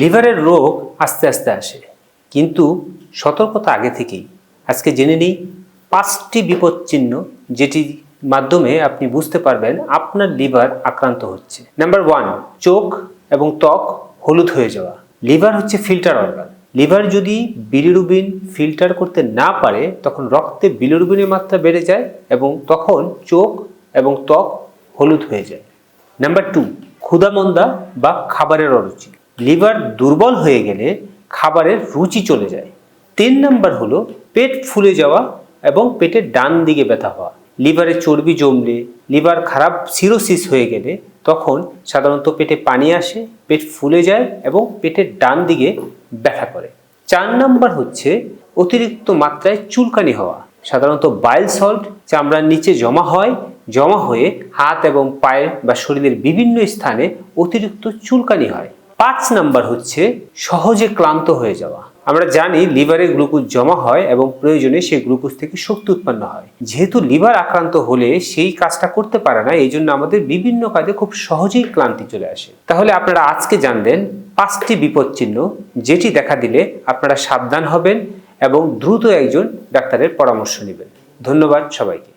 লিভারের রোগ আস্তে আস্তে আসে। কিন্তু সতর্কতা আগে থেকেই। আজকে জেনে নিই পাঁচটি বিপদ চিহ্ন যেটি মাধ্যমে আপনি বুঝতে পারবেন আপনার লিভার আক্রান্ত হচ্ছে। নাম্বার ওয়ান, চোখ এবং ত্বক হলুদ হয়ে যাওয়া। লিভার হচ্ছে ফিল্টার অর্গান। লিভার যদি বিলিরুবিন ফিল্টার করতে না পারে, তখন রক্তে বিলিরুবিনের মাত্রা বেড়ে যায় এবং তখন চোখ এবং ত্বক হলুদ হয়ে যায়। নাম্বার টু, ক্ষুধামন্দা বা খাবারের অরুচি। লিভার দুর্বল হয়ে গেলে খাবারের রুচি চলে যায়। তিন নাম্বার হলো পেট ফুলে যাওয়া এবং পেটের ডান দিকে ব্যথা হওয়া। লিভারে চর্বি জমলে, লিভার খারাপ সিরোসিস হয়ে গেলে তখন সাধারণত পেটে পানি আসে, পেট ফুলে যায় এবং পেটের ডান দিকে ব্যথা করে। চার নাম্বার হচ্ছে অতিরিক্ত মাত্রায় চুলকানি হওয়া। সাধারণত বাইল সল্ট, চামড়ার নিচে জমা হয়, জমা হয়ে হাত এবং পায়ের বা শরীরের বিভিন্ন স্থানে অতিরিক্ত চুলকানি হয়। পাঁচ নাম্বার হচ্ছে সহজে ক্লান্ত হয়ে যাওয়া। আমরা জানি লিভারে গ্লুকোজ জমা হয় এবং প্রয়োজনে সেই গ্লুকোজ থেকে শক্তি উৎপন্ন হয়। যেহেতু লিভার আক্রান্ত হলে সেই কাজটা করতে পারে না এই জন্য আমাদের বিভিন্ন কাজে খুব সহজেই ক্লান্তি চলে আসে। তাহলে আপনারা আজকে জানলেন পাঁচটি বিপদ চিহ্ন, যেটি দেখা দিলে আপনারা সাবধান হবেন এবং দ্রুত একজন ডাক্তারের পরামর্শ নেবেন। ধন্যবাদ সবাইকে।